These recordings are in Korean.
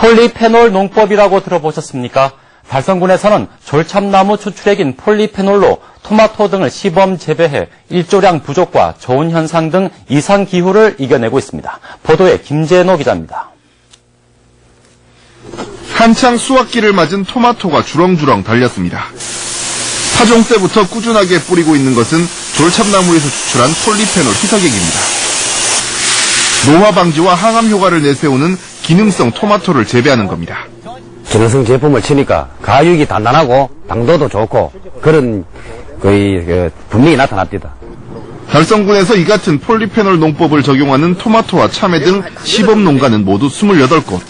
폴리페놀 농법이라고 들어보셨습니까? 달성군에서는 졸참나무 추출액인 폴리페놀로 토마토 등을 시범 재배해 일조량 부족과 좋은 현상 등 이상 기후를 이겨내고 있습니다. 보도에 김재노 기자입니다. 한창 수확기를 맞은 토마토가 주렁주렁 달렸습니다. 파종 때부터 꾸준하게 뿌리고 있는 것은 졸참나무에서 추출한 폴리페놀 희석액입니다. 노화 방지와 항암 효과를 내세우는 기능성 토마토를 재배하는 겁니다. 기능성 제품을 치니까 가육이 단단하고 당도도 좋고 그런 거의 그 분명히 나타납니다. 달성군에서 이 같은 폴리페놀 농법을 적용하는 토마토와 참외 등 시범 농가는 모두 28곳.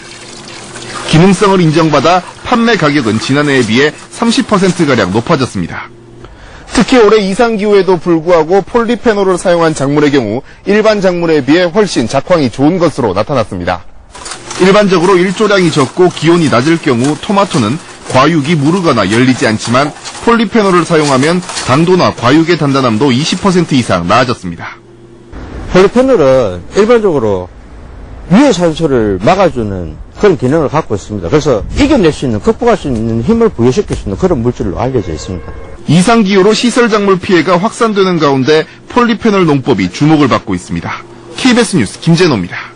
기능성을 인정받아 판매 가격은 지난해에 비해 30%가량 높아졌습니다. 특히 올해 이상 기후에도 불구하고 폴리페놀을 사용한 작물의 경우 일반 작물에 비해 훨씬 작황이 좋은 것으로 나타났습니다. 일반적으로 일조량이 적고 기온이 낮을 경우 토마토는 과육이 무르거나 열리지 않지만 폴리페놀을 사용하면 당도나 과육의 단단함도 20% 이상 나아졌습니다. 폴리페놀은 일반적으로 유해 산소를 막아주는 그런 기능을 갖고 있습니다. 그래서 이겨낼 수 있는, 극복할 수 있는 힘을 부여시킬 수 있는 그런 물질로 알려져 있습니다. 이상기후로 시설작물 피해가 확산되는 가운데 폴리페놀 농법이 주목을 받고 있습니다. KBS 뉴스 김재노입니다.